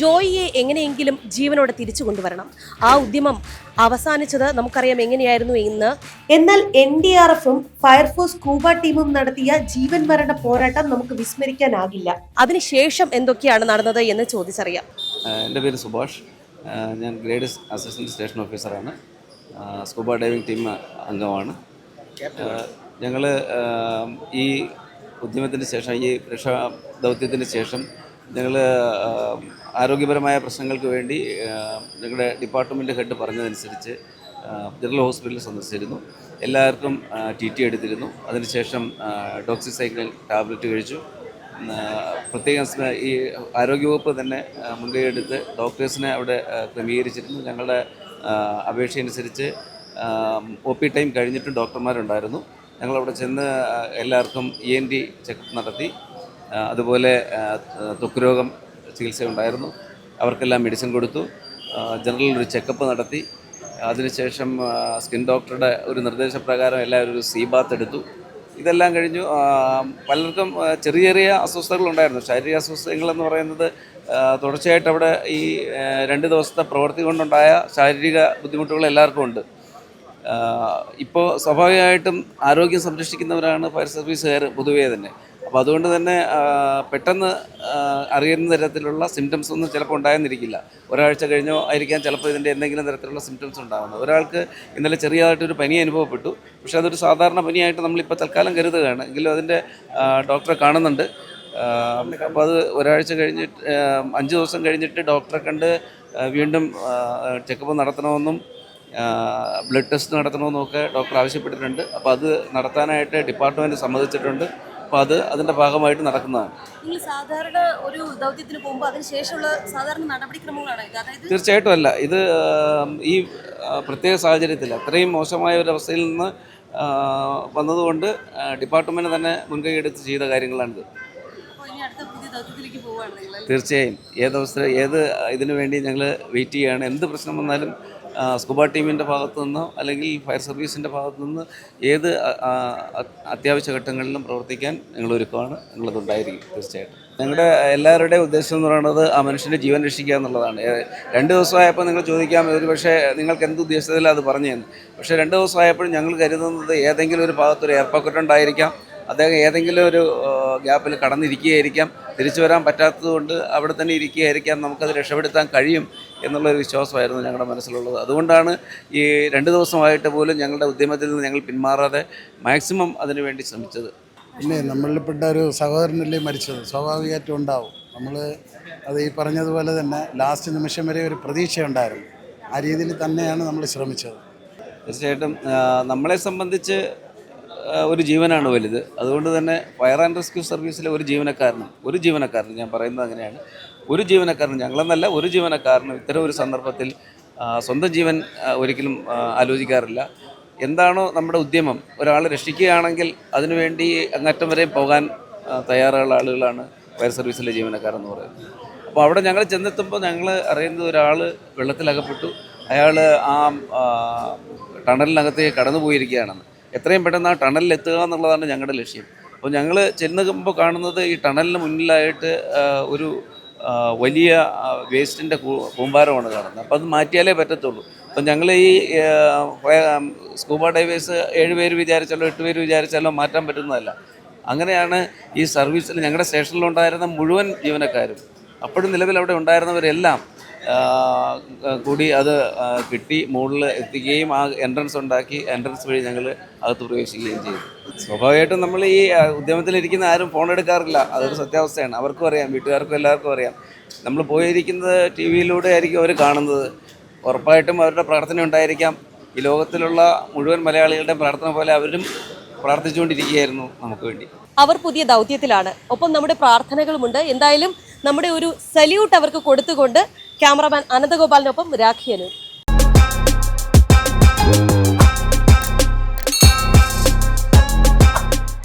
ജോയിയെ എങ്ങനെയെങ്കിലും ജീവനോടെ തിരിച്ചു കൊണ്ടുവരണം. ആ ഉദ്യമം അവസാനിച്ചത് നമുക്കറിയാം എങ്ങനെയായിരുന്നു ഇന്ന്. എന്നാൽ എൻ ഡി ആർ എഫും ഫയർഫോഴ്സ് കൂബ ടീമും നടത്തിയ ജീവൻ മരണ പോരാട്ടം നമുക്ക് വിസ്മരിക്കാനാകില്ല. അതിനുശേഷം എന്തൊക്കെയാണ് നടന്നത് എന്ന് ചോദിച്ചറിയാം. എന്റെ പേര് സുഭാഷ്. ഞാൻ ഗ്രേഡ് അസിസ്റ്റന്റ് സ്റ്റേഷൻ ഓഫീസറാണ്. സ്കൂബ ഡൈവിംഗ് ടീം അംഗമാണ്. ഞങ്ങൾ ഈ ഉദ്യമത്തിന് ശേഷം ഈ രക്ഷാ ദൗത്യത്തിന് ശേഷം ഞങ്ങൾ ആരോഗ്യപരമായ പ്രശ്നങ്ങൾക്ക് വേണ്ടി ഞങ്ങളുടെ ഡിപ്പാർട്ട്മെന്റ് ഹെഡ് പറഞ്ഞതനുസരിച്ച് ജനറൽ ഹോസ്പിറ്റലിൽ സന്ദർശിച്ചിരുന്നു. എല്ലാവർക്കും ടി ടി എടുത്തിരുന്നു. അതിനുശേഷം ഡോക്സിസൈക്ലിൻ ടാബ്ലറ്റ് കഴിച്ചു. പ്രത്യേകം ഈ ആരോഗ്യവകുപ്പ് തന്നെ മുൻകൈ എടുത്ത് ഡോക്ടേഴ്സിനെ അവിടെ ക്രമീകരിച്ചിരുന്നു. ഞങ്ങളുടെ അപേക്ഷയനുസരിച്ച് ഒ പി ടൈം കഴിഞ്ഞിട്ടും ഡോക്ടർമാരുണ്ടായിരുന്നു. ഞങ്ങളവിടെ ചെന്ന് എല്ലാവർക്കും ഇ എൻ ഡി ചെക്കപ്പ് നടത്തി. അതുപോലെ ത്വക്ക് രോഗം ചികിത്സയുണ്ടായിരുന്നു. അവർക്കെല്ലാം മെഡിസിൻ കൊടുത്തു. ജനറൽ ഒരു ചെക്കപ്പ് നടത്തി. അതിനുശേഷം സ്കിൻ ഡോക്ടറുടെ ഒരു നിർദ്ദേശപ്രകാരം എല്ലാവരും ഒരു സീ ബാത്ത് എടുത്തു. ഇതെല്ലാം കഴിഞ്ഞു. പലർക്കും ചെറിയ ചെറിയ അസ്വസ്ഥതകളുണ്ടായിരുന്നു ശാരീരിക അസ്വസ്ഥതകളെന്ന് പറയുന്നത് തുടർച്ചയായിട്ട് അവിടെ ഈ രണ്ട് ദിവസത്തെ പ്രവൃത്തി കൊണ്ടുണ്ടായ ശാരീരിക ബുദ്ധിമുട്ടുകൾ എല്ലാവർക്കും ഉണ്ട്. ഇപ്പോൾ സ്വാഭാവികമായിട്ടും ആരോഗ്യം സംരക്ഷിക്കുന്നവരാണ് ഫയർ സർവീസുകാർ പൊതുവേ തന്നെ. അപ്പോൾ അതുകൊണ്ട് തന്നെ പെട്ടെന്ന് അറിയുന്ന തരത്തിലുള്ള സിംറ്റംസ് ഒന്നും ചിലപ്പോൾ ഉണ്ടായെന്നിരിക്കില്ല. ഒരാഴ്ച കഴിഞ്ഞോ ആയിരിക്കാം ചിലപ്പോൾ ഇതിന്റെ എന്തെങ്കിലും തരത്തിലുള്ള സിംറ്റംസ് ഉണ്ടാകുന്നത് ഒരാൾക്ക് ഇന്നലെ ചെറിയതായിട്ടൊരു പനി അനുഭവപ്പെട്ടു. പക്ഷേ അതൊരു സാധാരണ പനിയായിട്ട് നമ്മളിപ്പോൾ തൽക്കാലം കരുതുകയാണ്. എങ്കിലും അതിന്റെ ഡോക്ടറെ കാണുന്നുണ്ട്. അപ്പോൾ അത് ഒരാഴ്ച കഴിഞ്ഞിട്ട് അഞ്ച് ദിവസം കഴിഞ്ഞിട്ട് ഡോക്ടറെ കണ്ട് വീണ്ടും ചെക്കപ്പ് നടത്തണമെന്നും ബ്ലഡ് ടെസ്റ്റ് നടത്തണമെന്നും ഒക്കെ ഡോക്ടർ ആവശ്യപ്പെട്ടിട്ടുണ്ട്. അപ്പോൾ അത് നടത്താനായിട്ട് ഡിപ്പാർട്ട്മെന്റ് സമ്മതിച്ചിട്ടുണ്ട്. അപ്പോൾ അത് അതിന്റെ ഭാഗമായിട്ട് നടക്കുന്നതാണ്. നിങ്ങൾ സാധാരണ ഒരു ദൗത്യത്തിന് പോകുമ്പോൾ അതിനുശേഷമുള്ള സാധാരണ നടപടിക്രമങ്ങളാണ് ഇത്? അതായത് തീർച്ചയായിട്ടും അല്ല. ഇത് ഈ പ്രത്യേക സാഹചര്യത്തിൽ അത്രയും മോശമായ ഒരു അവസ്ഥയിൽ നിന്ന് വന്നതുകൊണ്ട് ഡിപ്പാർട്ട്മെന്റ് തന്നെ മുൻകൈ എടുത്ത് ചെയ്ത കാര്യങ്ങളാണിത്. തീർച്ചയായും. ഏത് അവസരം ഏത് ഇതിനു വേണ്ടി ഞങ്ങൾ വെയിറ്റ് ചെയ്യുകയാണ് എന്ത് പ്രശ്നം വന്നാലും സ്കൂബ ടീമിന്റെ ഭാഗത്തു നിന്നോ അല്ലെങ്കിൽ ഫയർ സർവീസിന്റെ ഭാഗത്തു നിന്ന് ഏത് അത്യാവശ്യ ഘട്ടങ്ങളിലും പ്രവർത്തിക്കാൻ ഞങ്ങൾ ഒരുക്കമാണ് ഞങ്ങളതുണ്ടായിരിക്കും തീർച്ചയായിട്ടും. ഞങ്ങളുടെ എല്ലാവരുടെയും ഉദ്ദേശം എന്ന് പറയുന്നത് ആ മനുഷ്യന്റെ ജീവൻ രക്ഷിക്കുക എന്നുള്ളതാണ്. രണ്ട് ദിവസമായപ്പോൾ നിങ്ങൾ ചോദിക്കാം ഒരു പക്ഷേ നിങ്ങൾക്ക് എന്ത് ഉദ്ദേശത്തിലാണ് അത് പറഞ്ഞു തന്നു പക്ഷേ രണ്ട് ദിവസമായപ്പോഴും ഞങ്ങൾ കരുതുന്നത് ഏതെങ്കിലും ഒരു ഭാഗത്തൊരു എയർ പോക്കറ്റ് ഉണ്ടായിരിക്കാം അദ്ദേഹം ഏതെങ്കിലും ഒരു ഗ്യാപ്പിൽ കടന്നിരിക്കുകയായിരിക്കാം തിരിച്ചു വരാൻ പറ്റാത്തതുകൊണ്ട് അവിടെ തന്നെ ഇരിക്കുകയായിരിക്കാം. നമുക്കത് രക്ഷപ്പെടുത്താൻ കഴിയും എന്നുള്ളൊരു വിശ്വാസമായിരുന്നു ഞങ്ങളുടെ മനസ്സിലുള്ളത്. അതുകൊണ്ടാണ് ഈ രണ്ട് ദിവസമായിട്ട് പോലും ഞങ്ങളുടെ ഉദ്യമത്തിൽ നിന്ന് ഞങ്ങൾ പിന്മാറാതെ മാക്സിമം അതിനുവേണ്ടി ശ്രമിച്ചത്. പിന്നെ നമ്മളിൽപ്പെട്ട ഒരു സഹോദരനല്ലേ മരിച്ചത്? സ്വാഭാവികമായിട്ടും ഉണ്ടാവും. നമ്മൾ അത് ഈ പറഞ്ഞതുപോലെ തന്നെ ലാസ്റ്റ് നിമിഷം വരെ ഒരു പ്രതീക്ഷയുണ്ടായിരുന്നു. ആ രീതിയിൽ തന്നെയാണ് നമ്മൾ ശ്രമിച്ചത്. തീർച്ചയായിട്ടും നമ്മളെ സംബന്ധിച്ച് ഒരു ജീവനാണ് വലുത്. അതുകൊണ്ട് തന്നെ ഫയർ ആൻഡ് റെസ്ക്യൂ സർവീസിലെ ഒരു ജീവനക്കാരനും ഒരു ജീവനക്കാരനും ഞാൻ പറയുന്നത് അങ്ങനെയാണ്. ഒരു ജീവനക്കാരനും ഞങ്ങളെന്നല്ല ഒരു ജീവനക്കാരനും ഇത്തരം ഒരു സന്ദർഭത്തിൽ സ്വന്തം ജീവൻ ഒരിക്കലും ആലോചിക്കാറില്ല. എന്താണോ നമ്മുടെ ഉദ്യമം ഒരാളെ രക്ഷിക്കുകയാണെങ്കിൽ അതിനുവേണ്ടി അങ്ങറ്റം വരെ പോകാൻ തയ്യാറുള്ള ആളുകളാണ് ഫയർ സർവീസിലെ ജീവനക്കാരെന്ന് പറയുന്നത്. അപ്പോൾ അവിടെ ഞങ്ങൾ ചെന്നെത്തുമ്പോൾ ഞങ്ങൾ അറിയുന്നത് ഒരാൾ വെള്ളത്തിലകപ്പെട്ടു. അയാൾ ആ ടണലിനകത്തേക്ക് കടന്നു പോയിരിക്കുകയാണെന്ന് എത്രയും പെട്ടെന്ന് ആ ടണലിൽ എത്തുക എന്നുള്ളതാണ് ഞങ്ങളുടെ ലക്ഷ്യം. അപ്പോൾ ഞങ്ങൾ ചെന്നുമ്പോൾ കാണുന്നത് ഈ ടണലിന് മുന്നിലായിട്ട് ഒരു വലിയ വേസ്റ്റിന്റെ കൂമ്പാരമാണ് കാണുന്നത്. അപ്പോൾ അത് മാറ്റിയാലേ പറ്റത്തുള്ളൂ. അപ്പം ഞങ്ങൾ ഈ സ്കൂബ ഡൈവേഴ്സ് ഏഴ് പേര് വിചാരിച്ചാലോ എട്ട് പേര് വിചാരിച്ചാലോ മാറ്റാൻ പറ്റുന്നതല്ല. അങ്ങനെയാണ് ഈ സർവീസിൽ ഞങ്ങളുടെ സ്റ്റേഷനിലുണ്ടായിരുന്ന മുഴുവൻ ജീവനക്കാരും അപ്പോഴും നിലവിൽ അവിടെ ഉണ്ടായിരുന്നവരെല്ലാം കൂടി അത് കിട്ടി മുകളിൽ എത്തിക്കുകയും ആ എൻട്രൻസ് ഉണ്ടാക്കി എൻട്രൻസ് വഴി ഞങ്ങൾ അകത്ത് പ്രവേശിക്കുകയും ചെയ്തു. സ്വാഭാവികമായിട്ടും നമ്മൾ ഈ ഉദ്യമത്തിലിരിക്കുന്ന ആരും ഫോൺ എടുക്കാറില്ല. അതൊരു സത്യാവസ്ഥയാണ്. അവർക്കും അറിയാം വീട്ടുകാർക്കും എല്ലാവർക്കും അറിയാം. നമ്മൾ പോയിരിക്കുന്നത് ടി വിയിലൂടെ ആയിരിക്കും അവർ കാണുന്നത്. ഉറപ്പായിട്ടും അവരുടെ പ്രാർത്ഥന ഉണ്ടായിരിക്കാം. ഈ ലോകത്തിലുള്ള മുഴുവൻ മലയാളികളുടെ പ്രാർത്ഥന പോലെ അവരും പ്രാർത്ഥിച്ചുകൊണ്ടിരിക്കുകയായിരുന്നു നമുക്ക് വേണ്ടി. അവർ പുതിയ ദൗത്യത്തിലാണ്. ഒപ്പം നമ്മുടെ പ്രാർത്ഥനകളുമുണ്ട്. എന്തായാലും നമ്മുടെ ഒരു സല്യൂട്ട് അവർക്ക് കൊടുത്തുകൊണ്ട് ക്യാമറമാൻ അനന്തഗോപാലിനൊപ്പം രാഖിയനൂർ